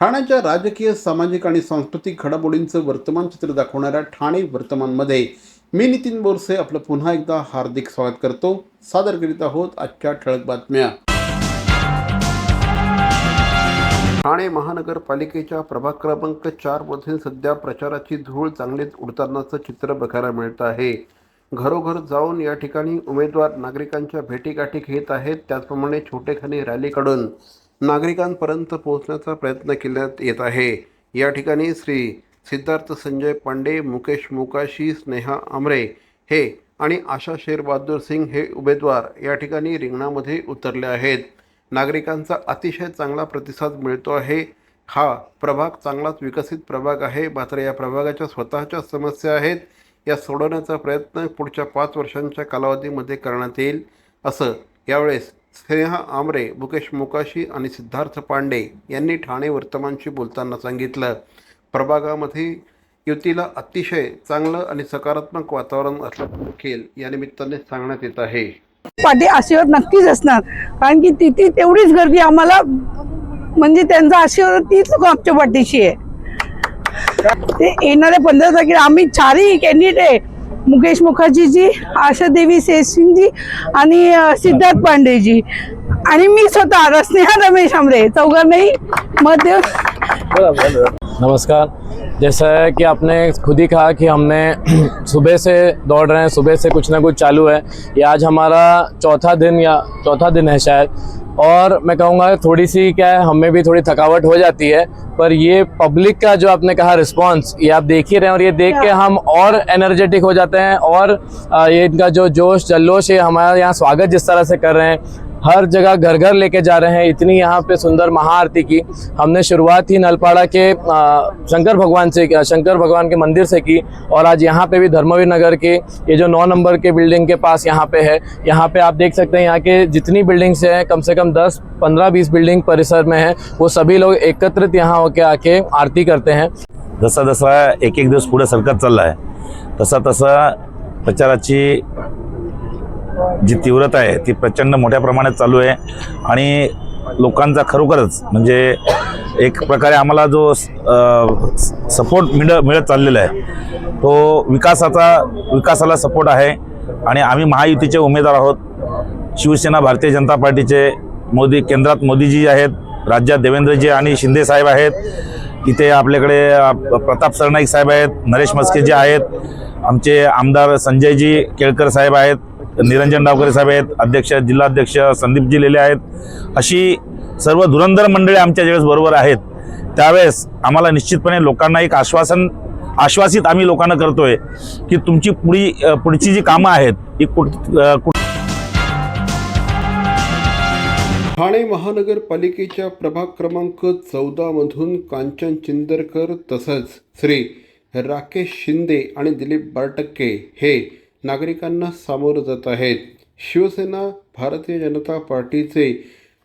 ठाण्याच्या राजकीय सामाजिक आणि सांस्कृतिक घडामोडींचं वर्तमान चित्र दाखवणाऱ्या ठाणे वर्तमानमध्ये मी नितीन बोरसे आपलं पुन्हा एकदा हार्दिक स्वागत करतो. सादर करीत आहोत आजच्या ठळक बातम्या. ठाणे महानगरपालिकेच्या प्रभाग क्रमांक चार मधील सध्या प्रचाराची धूळ चांगलीच उडतानाचं चित्र बघायला मिळत आहे. घरोघर जाऊन या ठिकाणी उमेदवार नागरिकांच्या भेटीगाठी घेत आहेत. त्याचप्रमाणे छोटेखानी रॅलीकडून नागरिकांपर्यंत पोहोचण्याचा प्रयत्न केल्यात येत आहे. या ठिकाणी श्री सिद्धार्थ संजय पांडे मुकेश मोकाशी स्नेहा आमरे हे आणि आशा शेर बहादूर सिंग हे उमेदवार या ठिकाणी रिंगणामध्ये उतरले आहेत. नागरिकांचा अतिशय चांगला प्रतिसाद मिळतो आहे. हा प्रभाग चांगलाच विकसित प्रभाग आहे. मात्र या प्रभागाच्या स्वतःच्या समस्या आहेत. या सोडवण्याचा प्रयत्न पुढच्या पाच वर्षांच्या कालावधीमध्ये करण्यात येईल असं यावेळेस स्नेहा आमरे मुकेश मोकाशी आणि सिद्धार्थ पांडे यांनी ठाणे वर्तमानशी बोलताना सांगितलं प्रभागामध्ये युतीला अतिशय चांगलं आणि सकारात्मक वातावरण असल्याचं देखील या निमित्ताने सांगण्यात येत आहे. पाठी आशीर्वाद नक्कीच असणार कारण की तिथे तेवढीच गर्दी आम्हाला म्हणजे त्यांचा आशीर्वाद तीच लोक आमच्या पाठीशी आहे. ते येणाऱ्या पंधरा तारखेला आम्ही चारही कॅन्डिडेट मुकेश मुखर्जीजी आशा देवी सेसिंगजी आणि सिद्धार्थ पांडेजी. आणि मी स्वतः स्नेहा रमेश आमरे. चौघांनाही मत देऊन नमस्कार. जैसा है कि आपने खुद ही कहा कि हमने सुबह से दौड़ रहे हैं सुबह से कुछ ना कुछ चालू है। ये आज हमारा चौथा दिन या चौथा दिन है शायद। और मैं कहूँगा थोड़ी सी क्या है हमें भी थोड़ी थकावट हो जाती है पर ये पब्लिक का जो आपने कहा रिस्पांस ये आप देख ही रहे हैं और ये देख के हम और एनर्जेटिक हो जाते हैं और ये इनका जो जोश जल्लोश है हमारा यहाँ स्वागत जिस तरह से कर रहे हैं हर जगह घर घर लेके जा रहे हैं। इतनी यहाँ पे सुंदर महाआरती की। हमने शुरुआत ही नलपाड़ा के शंकर भगवान से, शंकर भगवान के मंदिर से की और आज यहाँ पे भी धर्मवीर नगर के, ये जो नौ नंबर के बिल्डिंग के पास यहाँ पे है। यहाँ पे आप देख सकते हैं यहाँ के जितनी बिल्डिंग्स हैं, कम से कम दस, पंद्रह, बीस बिल्डिंग परिसर में है। वो सभी लोग एकत्रित यहाँ होके आके आरती करते हैं। जसा जसा एक एक दिवस पुढे सरकत चालला आहे तसा तसा प्रचाराची जी तीव्रता आहे ती प्रचंड मोठ्या प्रमाणात चालू आहे. आणि लोकांचा खरोखरच म्हणजे एक प्रकारे आम्हाला जो सपोर्ट मिळ मिळत चाललेला आहे तो विकासाचा विकासाला सपोर्ट आहे. आणि आम्ही महायुतीचे उमेदवार आहोत. शिवसेना भारतीय जनता पार्टीचे मोदी केंद्रात मोदीजी आहेत राज्यात देवेंद्रजी आणि शिंदे साहेब आहेत. इथे आपल्याकडे प्रताप सरनाईक साहेब आहेत नरेश मस्केजी आहेत. आमचे आमदार संजयजी केळकर साहेब आहेत. निरंजन डावकरे साहेब आहेत अध्यक्ष जिल्हाध्यक्ष संदीपजी लेले आहेत. अशी सर्व धुरंधर मंडळी आमच्या ज्यावेळेस बरोबर आहेत त्यावेळेस आम्हाला निश्चितपणे लोकांना एक आश्वासन आश्वासित आम्ही लोकांना करतोय की तुमची पुढी पुढची जी कामं आहेत ही कुठ कुठ ठाणे महानगरपालिकेच्या प्रभाग क्रमांक चौदा मधून कांचन चिंदरकर तसंच श्री राकेश शिंदे आणि दिलीप बारटक्के हे नागरिकांना सामोरं जात आहेत. शिवसेना भारतीय जनता पार्टीचे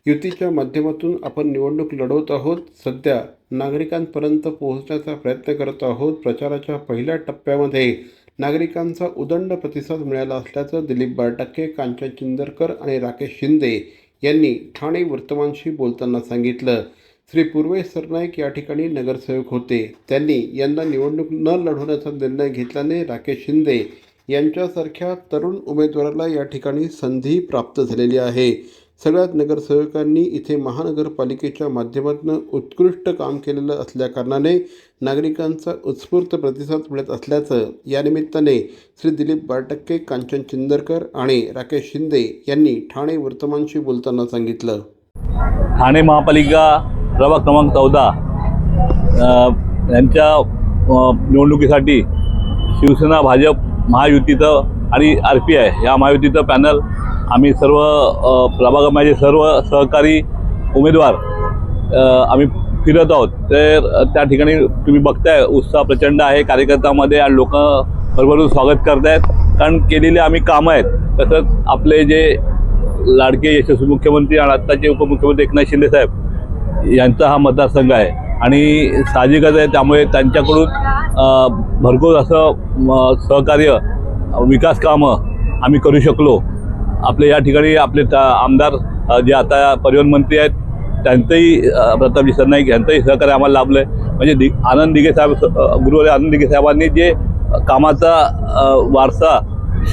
युतीच्या माध्यमातून आपण निवडणूक लढवत आहोत. सध्या नागरिकांपर्यंत पोहोचण्याचा प्रयत्न करत आहोत. प्रचाराच्या पहिल्या टप्प्यामध्ये नागरिकांचा उदंड प्रतिसाद मिळाला असल्याचं दिलीप बारटक्के कांचन चिंदरकर आणि राकेश शिंदे यांनी ठाणे वर्तमानशी बोलताना सांगितलं. श्री पूर्वेश सरनाईक या ठिकाणी नगरसेवक होते. त्यांनी यंदा निवडणूक न लढवण्याचा निर्णय घेतल्याने राकेश शिंदे यांच्यासारख्या तरुण उमेदवाराला या ठिकाणी संधी प्राप्त झालेली आहे. सगळ्यात नगरसेवकांनी इथे महानगरपालिकेच्या माध्यमातून उत्कृष्ट काम केलेलं असल्याकारणाने नागरिकांचा उत्स्फूर्त प्रतिसाद मिळत असल्याचं यानिमित्ताने श्री दिलीप बारटक्के कांचन चिंदरकर आणि राकेश शिंदे यांनी ठाणे वर्तमानशी बोलताना सांगितलं. ठाणे महापालिका प्रभाग क्रमांक चौदा यांच्या निवडणुकीसाठी शिवसेना भाजप महायुतीचं आणि आर पी आय या महायुतीचं पॅनल. आम्ही सर्व प्रभागमाचे सर्व सहकारी उमेदवार आम्ही फिरत आहोत. तर त्या ठिकाणी तुम्ही बघताय उत्साह प्रचंड आहे. कार्यकर्त्यामध्ये आणि लोक भरभरून स्वागत करत आहेत कारण केलेले आम्ही कामं आहेत. तसंच आपले जे लाडके यशस्वी मुख्यमंत्री आणि आत्ताचे उपमुख्यमंत्री एकनाथ शिंदे साहेब यांचा हा मतदारसंघ आहे. आणि साहजिकच आहे त्यामुळे त्यांच्याकडून अ, भरपूर असं सहकार्य विकास कामं आम्ही करू शकलो. आपले या ठिकाणी आपले आमदार जे आता परिवहन मंत्री आहेत त्यांचंही प्रतापजी सरनाईक यांचंही सहकार्य आम्हाला लाभलं आहे म्हणजे दि आनंद दिघे साहेब गुरुवारी आनंद दिघे साहेबांनी जे कामाचा वारसा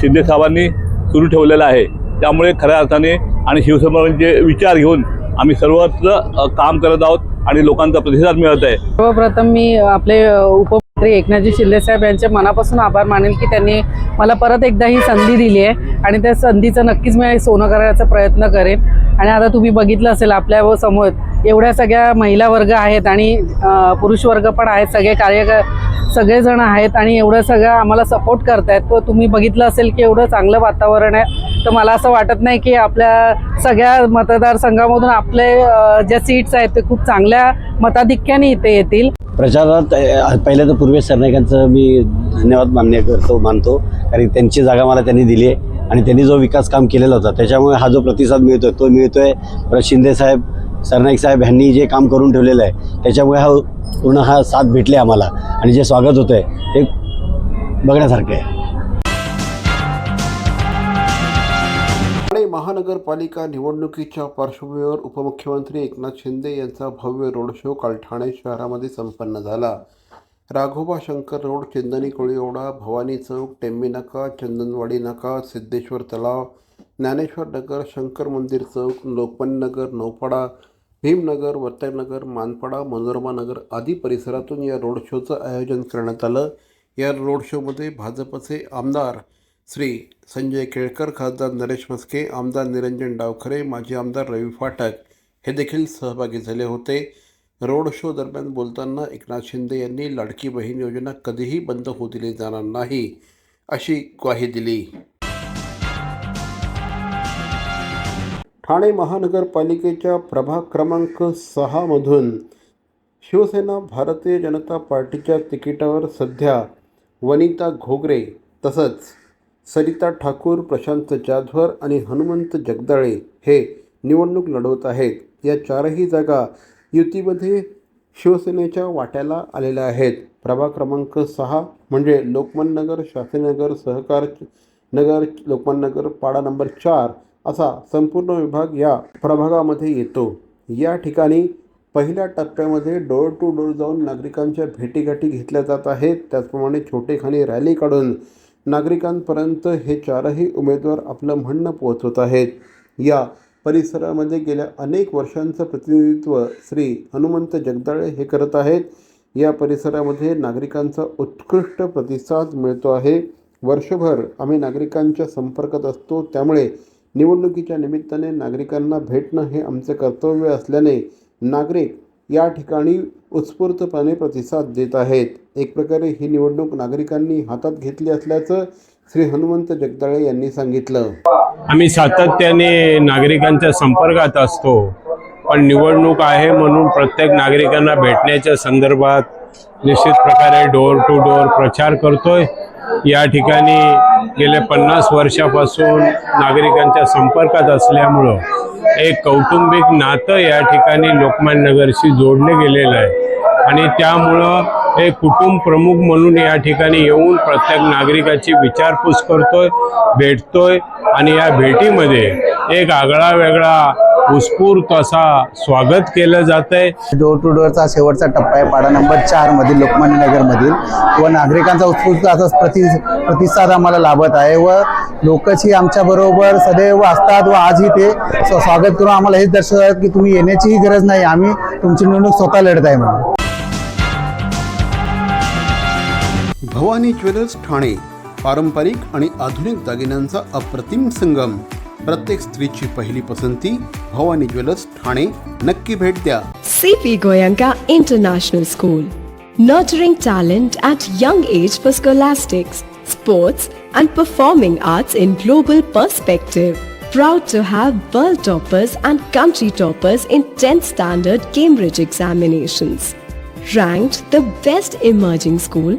शिंदे साहेबांनी सुरू ठेवलेला आहे त्यामुळे खऱ्या अर्थाने आणि शिवसमरांचे विचार घेऊन आम्ही सर्वत्र काम करत आहोत. आणि लोकांचा प्रतिसाद मिळत आहे. सर्वप्रथम मी आपले उपमंत्री एकनाथजी शिंदे साहेब यांचे मनापासून आभार मानेल की त्यांनी मला परत एकदा ही संधी दिली आहे आणि त्या संधीचं नक्कीच मी सोनं करायचा प्रयत्न करेन. आणि आता तुम्ही बघितलं असेल आपल्या व समोर एवढ्या सगळ्या महिला वर्ग आहेत आणि पुरुष वर्ग पण आहेत सगळे कार्य सगळेजण आहेत आणि एवढं सगळं आम्हाला सपोर्ट करतायत. व तुम्ही बघितलं असेल की एवढं चांगलं वातावरण आहे. तर मला असं वाटत नाही की आपल्या सगळ्या मतदारसंघामधून आपले ज्या सीट्स आहेत ते खूप चांगल्या मताधिक्याने इथे येतील. प्रचारात अ, पहिलं तर पूर्वेश सरनाईकांचं मी धन्यवाद मान्य करतो मानतो. कारण त्यांची जागा मला त्यांनी दिली आहे आणि त्यांनी जो विकास काम केलेला होता त्याच्यामुळे हा जो प्रतिसाद मिळतोय तो मिळतोय. परत शिंदे साहेब सरनाईक साहेब यांनी जे काम करून ठेवलेलं आहे त्याच्यामुळे हा पूर्ण हा साथ भेटले आम्हाला आणि जे स्वागत होतं आहे ते बघण्यासारखं आहे. ठाणे महानगरपालिका निवडणुकीच्या पार्श्वभूमीवर उपमुख्यमंत्री एकनाथ शिंदे यांचा भव्य रोड शो काल ठाणे शहरामध्ये संपन्न झाला. राघोबा शंकर रोड चंदनी कोळीओडा भवानी चौक टेंबी नाका चंदनवाडी नाका सिद्धेश्वर तलाव ज्ञानेश्वर नगर शंकर मंदिर चौक लोकमान्य नगर नौपाडा भीमनगर वर्तनगर मानपाडा मनोरमा नगर आदी परिसरातून या रोड शोचं आयोजन करण्यात आलं. या रोड शोमध्ये भाजपचे आमदार श्री संजय केळकर खासदार नरेश मस्के आमदार निरंजन डावखरे माजी आमदार रवी फाटक हे देखील सहभागी झाले होते. रोड शो दरम्यान बोलताना एकनाथ शिंदे यांनी लाडकी बहीण योजना कधीही बंद होऊ दिली जाणार नाही अशी ग्वाही दिली. ठाणे महानगरपालिकेच्या प्रभाग क्रमांक सहामधून शिवसेना भारतीय जनता पार्टीच्या तिकिटावर सध्या वनिता घोगरे तसंच सरिता ठाकूर प्रशांत जाधवर आणि हनुमंत जगदाळे हे निवडणूक लढवत आहेत. या चारही जागा युतीमध्ये शिवसेनेच्या वाट्याला आलेल्या आहेत. प्रभाग क्रमांक सहा म्हणजे लोकमान्य नगर शास्त्रीनगर सहकार नगर लोकमान्य नगर पाडा नंबर चार असा संपूर्ण विभाग या प्रभागामध्ये येतो. या ठिकाणी पहिल्या टप्प्यामध्ये डोअर टू डोअर जाऊन नागरिकांच्या भेटीगाठी घेतल्या जात आहेत. त्याचप्रमाणे छोटेखानी रॅली काढून नागरिकांपर्यंत हे चारही उमेदवार आपलं म्हणणं पोहोचवत आहेत. या परिसरामध्ये गेल्या अनेक वर्षांचं प्रतिनिधित्व श्री हनुमंत जगदाळे हे करत आहेत. या परिसरामध्ये नागरिकांचा उत्कृष्ट प्रतिसाद मिळतो आहे. वर्षभर आम्ही नागरिकांच्या संपर्कात असतो. त्यामुळे निवडणुकीच्या निमित्ताने नागरिकांना भेटणं हे आमचं कर्तव्य असल्याने नागरिक या ठिकाणी उत्स्फूर्तपणे प्रतिसाद देत आहेत. एक प्रकारे ही निवडणूक नागरिकांनी हातात घेतली असल्याचं श्री हनुमंत जगदाळे यांनी सांगितलं. आम्ही सातत्याने नागरिकांच्या संपर्कात असतो पण निवडणूक आहे म्हणून प्रत्येक नागरिकांना भेटण्याच्या संदर्भात निश्चित प्रकारे डोर टू डोर प्रचार करतोय. या ठिकाणी गेल्या पन्नास वर्षापासून नागरिकांच्या संपर्कात असल्यामुळं एक कौटुंबिक नातं या ठिकाणी लोकमान्य नगरशी जोडले गेलेलं आहे. आणि त्यामुळं हे कुटुंब प्रमुख म्हणून या ठिकाणी येऊन प्रत्येक नागरिकाची विचारपूस करतोय भेटतोय आणि या भेटीमध्ये एक आगळा वेगळा उत्स्फूर्त असा स्वागत केलं जात आहे डोर टू डोअरचा शेवटचा टप्पा आहे. पाडा नंबर चार मधील लोकमान्य नगर मधील व नागरिकांचा उत्स्फूर्त असा प्रति प्रतिसाद आम्हाला लाभत आहे व लोकची आमच्या बरोबर सदैव असतात व आजही ते स्व- स्वागत करून आम्हाला हेच दर्शवतात की तुम्ही येण्याचीही गरज नाही. आम्ही तुमची निवडणूक स्वतः लढत आहे म्हणून. भवानी ज्वेलर्स ठाणे पारंपरिक आणि आधुनिक दागिन्यांचा अप्रतिम संगम प्रत्येक स्त्रीची पहिली पसंती भवानी ज्वेलर्स ठाणे नक्की भेट द्या CP Goyanka International School, nurturing talent at young age for scholastics, sports, and performing arts in global perspective. Proud to have world toppers and country toppers in 10th standard Cambridge examinations. Ranked the best emerging school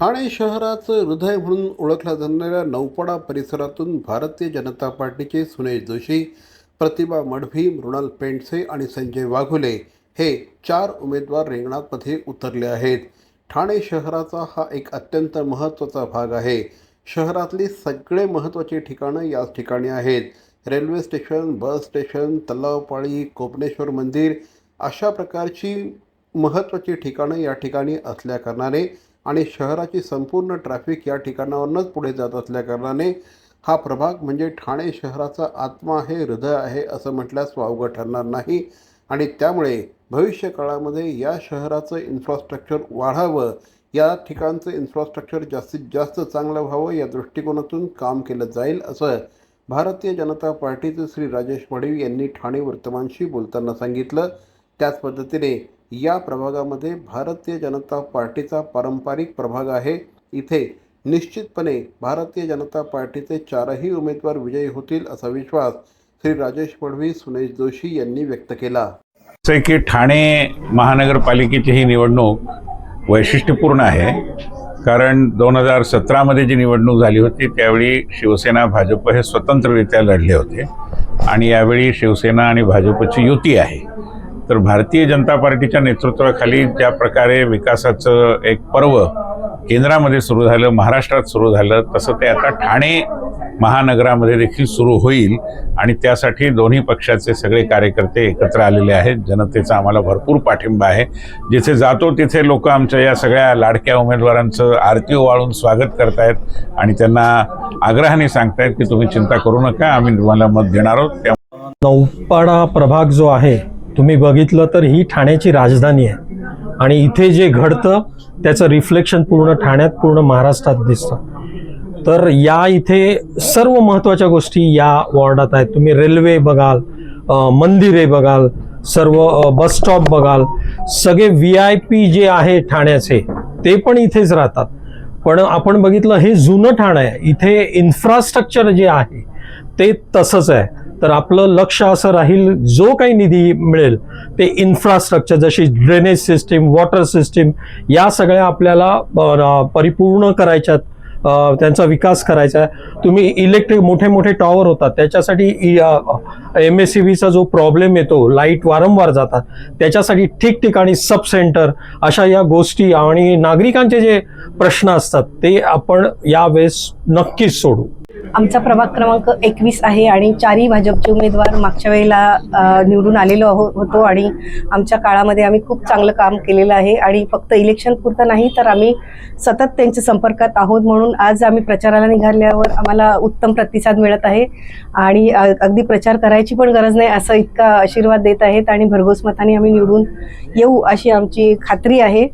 Thane शहराचं हृदय म्हणून ओळखल्या जाणाऱ्या नौपाडा परिसरातून भारतीय जनता पार्टीचे सुनेश जोशी प्रतिभा मडभी मृणाल पेंडसे आणि संजय वाघुले हे चार उमेदवार रिंगणामध्ये उतरले आहेत. ठाणे शहराचा हा एक अत्यंत महत्त्वाचा भाग आहे. शहरातली सगळे महत्त्वाची ठिकाणं याच ठिकाणी आहेत. Railway station bus station Talavpali Kopineshwar मंदिर अशा प्रकारची महत्त्वाची ठिकाणं या ठिकाणी असल्याकारणाने आणि शहराची संपूर्ण ट्रॅफिक या ठिकाणावरूनच पुढे जात असल्याकारणाने हा प्रभाग म्हणजे ठाणे शहराचा आत्मा आहे हृदय आहे असं म्हटल्यास वावगं ठरणार नाही. आणि त्यामुळे भविष्य काळामध्ये या शहराचं इन्फ्रास्ट्रक्चर वाढावं या ठिकाणचं इन्फ्रास्ट्रक्चर जास्तीत जास्त चांगलं व्हावं या दृष्टिकोनातून काम केलं जाईल असं भारतीय जनता पार्टीचे श्री राजेश वडीव यांनी ठाणे वर्तमानशी बोलताना सांगितलं. त्याच पद्धतीने या प्रभागामध्ये भारतीय जनता पार्टीचा पारंपरिक प्रभाग आहे. इथे निश्चितपणे भारतीय जनता पार्टीचे चारही उमेदवार विजयी होतील असा विश्वास श्री राजेश पडवी सुनेश जोशी यांनी व्यक्त केला. की ठाणे महानगरपालिकेची ही निवडणूक वैशिष्ट्यपूर्ण आहे. कारण दोन हजार सतरामध्ये जी निवडणूक झाली होती त्यावेळी शिवसेना भाजप हे स्वतंत्ररित्या लढले होते. आणि यावेळी शिवसेना आणि भाजपची युती आहे. तर भारतीय जनता पार्टीच्या नेतृत्वाखाली ज्या प्रकारे विकासाचं एक पर्व केंद्रामध्ये सुरू झालं महाराष्ट्रात सुरू झालं. तसं ते आता ठाणे महानगरामध्ये देखील सुरू होईल आणि त्यासाठी दोन्ही पक्षाचे सगळे कार्यकर्ते एकत्र आलेले आहेत. जनतेचा आम्हाला भरपूर पाठिंबा आहे. जिथे जातो तिथे लोक आमच्या या सगळ्या लाडक्या उमेदवारांचं आरती ओवाळून स्वागत करतायत आणि त्यांना आग्रहाने सांगतायत की तुम्ही चिंता करू नका आम्ही तुम्हाला मत देणार आहोत. त्या नौपाडा प्रभाग जो आहे तुम्ही बघितलं तर ही ठाण्याची राजधानी आहे. आणि इथे जे घडतं त्याचं रिफ्लेक्शन पूर्ण ठाण्यात पूर्ण महाराष्ट्रात दिसतं. तर या इथे सर्व महत्त्वाच्या गोष्टी या वॉर्डात आहेत. तुम्ही रेल्वे बघाल मंदिरे बघाल सर्व बस स्टॉप बघाल सगळे व्ही आय पी जे आहे ठाण्याचे ते पण इथेच राहतात. पण आपण बघितलं हे जुनं ठाणं आहे. इथे इन्फ्रास्ट्रक्चर जे आहे ते तसंच आहे. तर आपलं लक्ष असं राहील जो काही निधी मिळेल ते इन्फ्रास्ट्रक्चर जशी ड्रेनेज सिस्टीम वॉटर सिस्टीम या सगळ्या आपल्याला परिपूर्ण करायच्यात त्यांचा विकास करायचा आहे. तुम्ही इलेक्ट्रिक मोठे मोठे टॉवर होतात त्याच्यासाठी एम एस सी बीचा जो प्रॉब्लेम येतो लाइट वारंवार जातात त्याच्यासाठी ठिकठिकाणी सब सेंटर अशा या गोष्टी आणि नागरिकांचे जे प्रश्न असतात ते आपण यावेळेस नक्कीच सोडू. आमचा प्रभाग क्रमांक एकवीस आहे आणि चारही भाजपचे उमेदवार मागच्या वेळेला निवडून आलेलो आहो होतो आणि आमच्या काळामध्ये आम्ही खूप चांगलं काम केलेलं आहे आणि फक्त इलेक्शन पुरतं नाही तर आम्ही सतत त्यांच्या संपर्कात आहोत म्हणून आज आम्ही प्रचाराला निघाल्यावर आम्हाला उत्तम प्रतिसाद मिळत आहे आणि अगदी प्रचार करायची पण गरज नाही असं इतका आशीर्वाद देत आहेत आणि भरघोस मताने आम्ही निवडून येऊ अशी आमची खात्री आहे.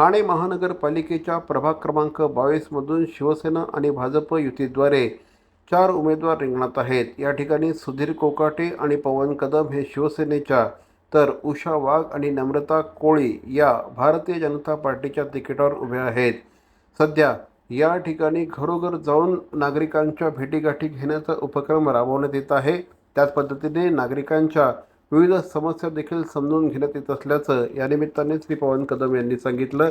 ठाणे महानगरपालिकेच्या प्रभाग क्रमांक बावीसमधून शिवसेना आणि भाजप युतीद्वारे चार उमेदवार रिंगणात आहेत. या ठिकाणी सुधीर कोकाटे आणि पवन कदम हे शिवसेनेच्या तर उषा वाघ आणि नम्रता कोळी या भारतीय जनता पार्टीच्या तिकिटावर उभ्या आहेत. सध्या या ठिकाणी घरोघर जाऊन नागरिकांच्या भेटीगाठी घेण्याचा उपक्रम राबवण्यात येत आहे. त्याच पद्धतीने नागरिकांच्या विविध समस्या देखील समजून घेण्यात येत असल्याचं या निमित्ताने श्री पवन कदम यांनी सांगितलं.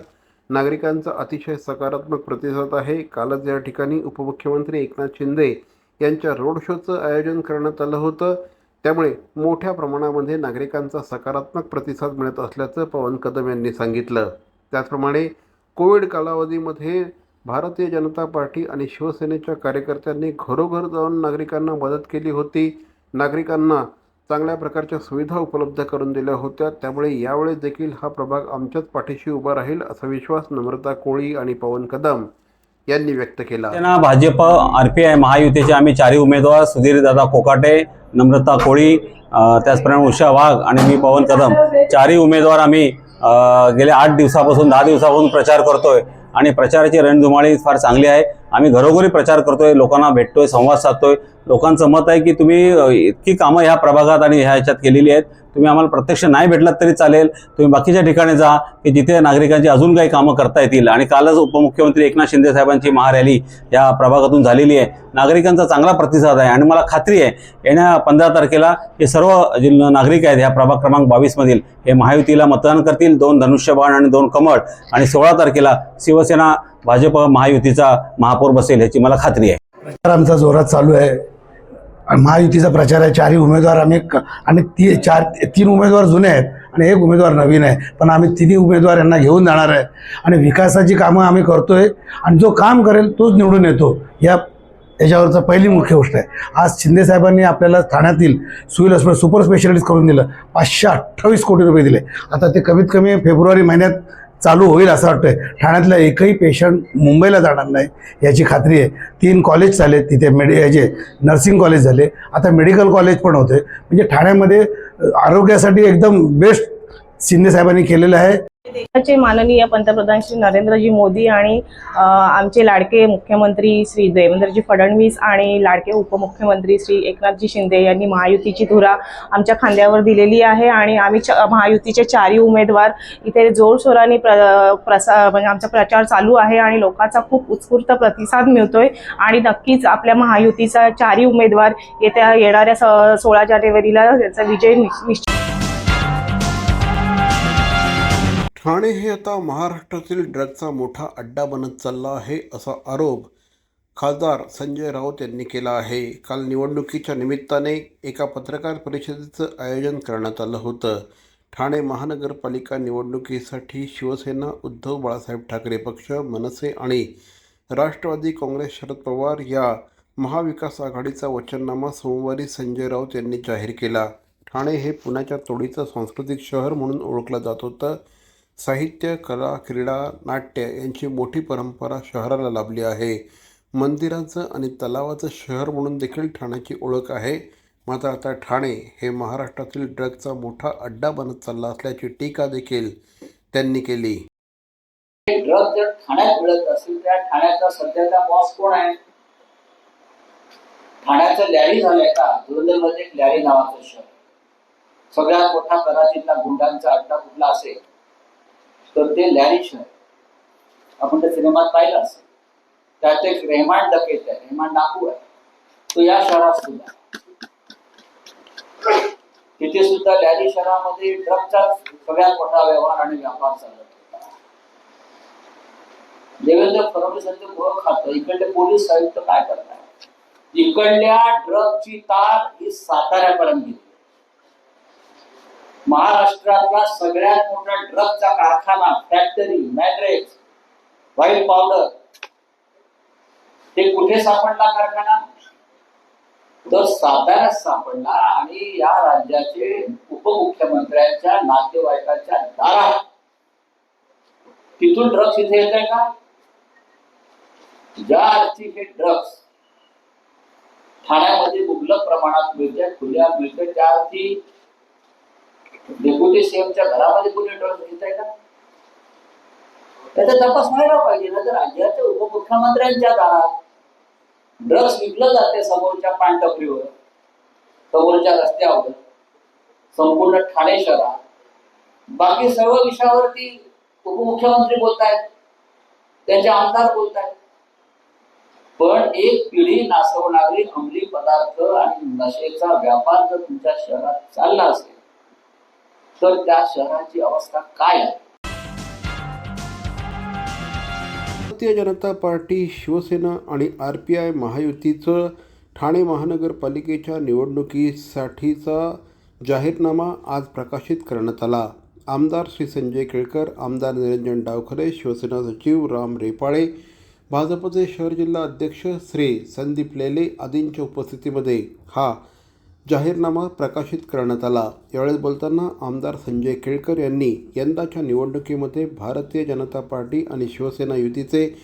नागरिकांचा अतिशय सकारात्मक प्रतिसाद आहे. कालच या ठिकाणी उपमुख्यमंत्री एकनाथ शिंदे यांच्या रोड शोचं आयोजन करण्यात आलं होतं. त्यामुळे मोठ्या प्रमाणामध्ये नागरिकांचा सकारात्मक प्रतिसाद मिळत असल्याचं पवन कदम यांनी सांगितलं. त्याचप्रमाणे कोविड कालावधीमध्ये भारतीय जनता पार्टी आणि शिवसेनेच्या कार्यकर्त्यांनी घरोघर जाऊन नागरिकांना मदत केली होती. नागरिकांना चांगल्या प्रकारच्या सुविधा उपलब्ध करून दिल्या होत्या. त्यामुळे यावेळेस देखील हा प्रभाग आमच्याच पाठीशी उभा राहील असा विश्वास नम्रता कोळी आणि पवन कदम यांनी व्यक्त केला. त्यांना भाजप आर पी आय महायुतीचे आम्ही चारही उमेदवार सुधीर दादा कोकाटे नम्रता कोळी त्याचप्रमाणे उषा वाघ आणि मी पवन कदम चारही उमेदवार आम्ही गेल्या आठ दिवसापासून दहा दिवसापासून प्रचार करतोय. आणि प्रचाराची रणधुमाळी फार चांगली आहे. आम्ही घरोघरी प्रचार करतोय लोकांना भेटतोय संवाद साधतोय. लोकांचं मत आहे की तुम्ही इतकी कामं ह्या प्रभागात आणि ह्या ह्याच्यात केलेली आहेत. तुम्ही आम्हाला प्रत्यक्ष नाही भेटलात तरी चालेल. तुम्ही बाकीच्या ठिकाणी जा की जिथे नागरिकांची अजून काही कामं करता येतील. आणि कालच उपमुख्यमंत्री एकनाथ शिंदे साहेबांची महारॅली या प्रभागातून झालेली आहे. नागरिकांचा चांगला प्रतिसाद आहे. आणि मला खात्री आहे येण्या पंधरा तारखेला हे सर्व जे नागरिक आहेत ह्या प्रभाग क्रमांक बावीसमधील हे महायुतीला मतदान करतील. दोन धनुष्यबाण आणि दोन कमळ. आणि सोळा तारखेला शिवसेना भाजप महायुतीचा महापौर बसेल याची मला खात्री आहे. प्रचार आमचा जोरात चालू आहे. आणि महायुतीचा प्रचार आहे चारही उमेदवार आम्ही आणि ती चार तीन उमेदवार जुने आहेत आणि एक उमेदवार नवीन आहे. पण आम्ही तिन्ही उमेदवार यांना घेऊन जाणार आहे. आणि विकासाची कामं आम्ही करतोय आणि जो काम करेल तोच निवडून येतो. या याच्यावरचं पहिली मुख्य गोष्ट आहे. आज शिंदे साहेबांनी आपल्याला ठाण्यातील सुईल हॉस्पिटल सुपर स्पेशालिस्ट करून दिलं. पाचशे अठ्ठावीस कोटी रुपये दिले. आता ते कमीत कमी फेब्रुवारी महिन्यात चालू होईल असं वाटतंय. ठाण्यातला एकही पेशंट मुंबईला जाणार नाही याची खात्री आहे. तीन कॉलेज झाले तिथे मेडि याचे नर्सिंग कॉलेज झाले आता मेडिकल कॉलेज पण होते. म्हणजे ठाण्यामध्ये आरोग्यासाठी एकदम बेस्ट शिंदे साहेबांनी केलेलं आहे. देशाचे माननीय पंतप्रधान श्री नरेंद्रजी मोदी आणि आमचे लाडके मुख्यमंत्री श्री देवेंद्रजी फडणवीस आणि लाडके उपमुख्यमंत्री श्री एकनाथजी शिंदे यांनी महायुतीची धुरा आमच्या खांद्यावर दिलेली आहे आणि आम्ही च महायुतीचे चारही उमेदवार इथे जोरशोराने प्र प्रसा म्हणजे आमचा प्रचार चालू आहे आणि लोकांचा खूप उत्स्फूर्त प्रतिसाद मिळतोय आणि नक्कीच आपल्या महायुतीचा चारही उमेदवार येत्या येणाऱ्या स सोळा जानेवारीला याचा विजय निश्च- निश्चित ठाणे हे आता महाराष्ट्रातील ड्रगचा मोठा अड्डा बनत चालला आहे असा आरोप खासदार संजय राऊत यांनी केला आहे. काल निवडणुकीच्या निमित्ताने एका पत्रकार परिषदेचं आयोजन करण्यात आलं होतं. ठाणे महानगरपालिका निवडणुकीसाठी शिवसेना उद्धव बाळासाहेब ठाकरे पक्ष मनसे आणि राष्ट्रवादी काँग्रेस शरद पवार या महाविकास आघाडीचा वचननामा सोमवारी संजय राऊत यांनी जाहीर केला. ठाणे हे पुण्याच्या तोडीचं सांस्कृतिक शहर म्हणून ओळखलं जात होतं. साहित्य कला क्रीडा नाट्य यांची मोठी परंपरा शहराला लाभली आहे. मंदिरांचं आणि तलावाचं शहर म्हणून देखील ठाण्याची ओळख आहे. मात्र आता ठाणे हे महाराष्ट्रातील ड्रगचा मोठा अड्डा बनत चालला असल्याची टीका देखील त्यांनी केली. ड्रग जर ठाण्यात मिळत असेल त्या ठाण्याचा सध्याचा बॉस कोण आहे? ठाण्याचं लॅरी झालंय का? धुरंधरमध्ये एक लॅरी नावाचं शहर. सगळ्यात मोठा कराचीतला गुंडांचा अड्डा कुठला असेल? तर ते लॅरी शहर आपण त्या सिनेमात पाहिलं असेल. त्यात एक रेहमान डकेत आहे. रेहमान डाकू आहे. तो या शहरात सुद्धा तिथे सुद्धा लॅरी शहरामध्ये ड्रगचा सगळ्यात मोठा व्यवहार आणि व्यापार चालत होता. देवेंद्र फडणवीसांचं गोळ खातं. इकडले पोलीस आयुक्त काय करताय इकडल्या ड्रगची तार ही साताऱ्यापर्यंत गेली. महाराष्ट्रातला सगळ्यात मोठा ड्रगचा कारखाना फॅक्टरी मॅट्रेक्स व्हाईट पावडर ते कुठे सापडला कारखाना? तर साताऱ्यात सापडला आणि या राज्याचे उपमुख्यमंत्र्यांच्या नातेवाईकाच्या दारात तिथून ड्रग्स इथे येत आहे का? ज्या अर्थी हे ड्रग्स ठाण्यामध्ये मुबलक प्रमाणात मिळते खुल्या मिळते. त्या अर्थी डेप्युटी सीएमच्या घरामध्ये कुठे ड्रग्स घेत आहे का? त्याचा तपास व्हायला पाहिजे ना तर राज्याच्या उपमुख्यमंत्र्यांच्या दारात ड्रग्स विकलं जाते समोरच्या पानटपरीवर समोरच्या रस्त्यावर संपूर्ण ठाणे शहरात. बाकी सर्व विषयावरती उपमुख्यमंत्री बोलतायत त्यांचे आमदार बोलतायत. पण एक पिढी नासवणारी अंमली पदार्थ आणि नशेचा व्यापार जर तुमच्या शहरात चालला असेल तर त्या शहराची अवस्था काय आहे? भारतीय जनता पार्टी शिवसेना आणि आर पी आय महायुतीचं ठाणे महानगरपालिकेच्या निवडणुकीसाठीचा जाहीरनामा आज प्रकाशित करण्यात आला. आमदार श्री संजय केळकर आमदार निरंजन डावखरे शिवसेना सचिव राम रेपाळे भाजपचे शहर जिल्हा अध्यक्ष श्री संदीप लेले आदींच्या उपस्थितीमध्ये. हा जाहीरनामा प्रकाशित करण्यात आला. यावेळेस बोलताना आमदार संजय केळकर यांनी यंदाच्या निवडणुकीमध्ये भारतीय जनता पार्टी आणि शिवसेना युतीचे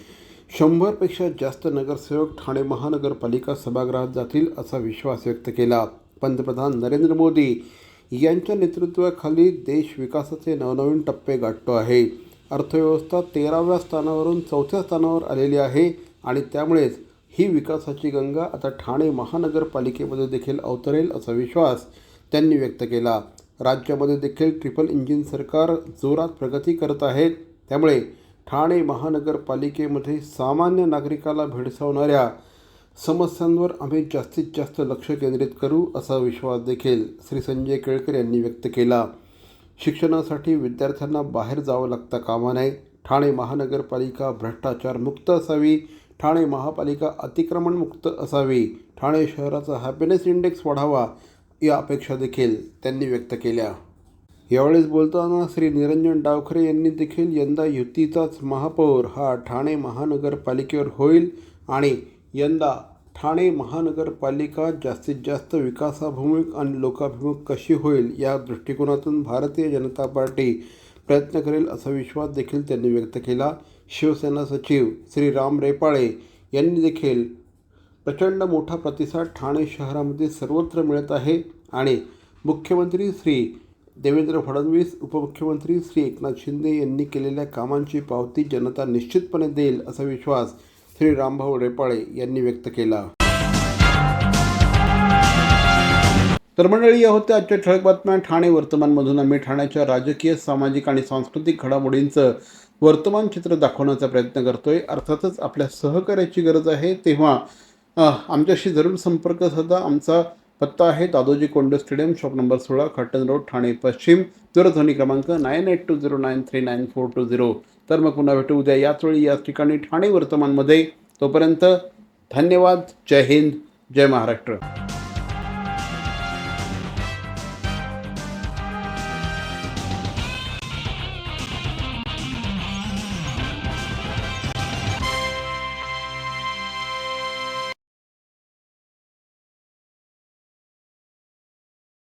शंभरपेक्षा जास्त नगरसेवक ठाणे महानगरपालिका सभागृहात जातील असा विश्वास व्यक्त केला. पंतप्रधान नरेंद्र मोदी यांच्या नेतृत्वाखाली देश विकासाचे नवनवीन टप्पे गाठतो आहे. अर्थव्यवस्था तेराव्या स्थानावरून चौथ्या स्थानावर आलेली आहे आणि त्यामुळेच ही विकासाची गंगा आता ठाणे महानगरपालिकेमध्ये देखील अवतरेल असा विश्वास त्यांनी व्यक्त केला. राज्यामध्ये देखील ट्रिपल इंजिन सरकार जोरात प्रगती करत आहे त्यामुळे ठाणे महानगरपालिकेमध्ये सामान्य नागरिकाला भेडसावणाऱ्या समस्यांवर आम्ही जास्तीत जास्त लक्ष केंद्रित करू असा विश्वास देखील श्री संजय केळकर यांनी व्यक्त केला. शिक्षणासाठी विद्यार्थ्यांना बाहेर जावं लागता कामा नये. ठाणे महानगरपालिका भ्रष्टाचार मुक्त असावी ठाणे महापालिका अतिक्रमणमुक्त असावी. ठाणे शहराचा हॅपीनेस इंडेक्स वाढावा या अपेक्षा देखील त्यांनी व्यक्त केल्या. यावेळेस बोलताना श्री निरंजन डावखरे यांनी देखील यंदा युतीचाच महापौर हा ठाणे महानगरपालिकेवर होईल आणि यंदा ठाणे महानगरपालिका जास्तीत जास्त विकासाभिमुख आणि लोकाभिमुख कशी होईल या दृष्टिकोनातून भारतीय जनता पार्टी प्रयत्न करेल असा विश्वास देखील त्यांनी व्यक्त केला. शिवसेना सचिव श्री राम रेपाळे यांनी देखील प्रचंड मोठा प्रतिसाद ठाणे शहरामध्ये सर्वत्र मिळत आहे आणि मुख्यमंत्री श्री देवेंद्र फडणवीस उपमुख्यमंत्री श्री एकनाथ शिंदे यांनी केलेल्या कामांची पावती जनता निश्चितपणे देईल असा विश्वास श्री रामभाऊ रेपाळे यांनी व्यक्त केला. तर मंडळी या होत्या आजच्या ठळक बातम्या. ठाणे वर्तमानमधून आम्ही ठाण्याच्या राजकीय सामाजिक आणि सांस्कृतिक घडामोडींचं वर्तमान चित्र दाखवण्याचा प्रयत्न करतोय. अर्थातच आपल्या सहकार्याची गरज आहे. तेव्हा आमच्याशी जरूर संपर्क साधा. आमचा पत्ता आहे Dadoji Konde stadium shop number सोळा खट्टन रोड ठाणे पश्चिम. दूरध्वनी क्रमांक nine eight two zero nine three nine four two zero. तर मग पुन्हा भेटू. उद्या याच वेळी याच ठिकाणी ठाणे वर्तमानमध्ये. तोपर्यंत धन्यवाद. जय हिंद. जय महाराष्ट्र.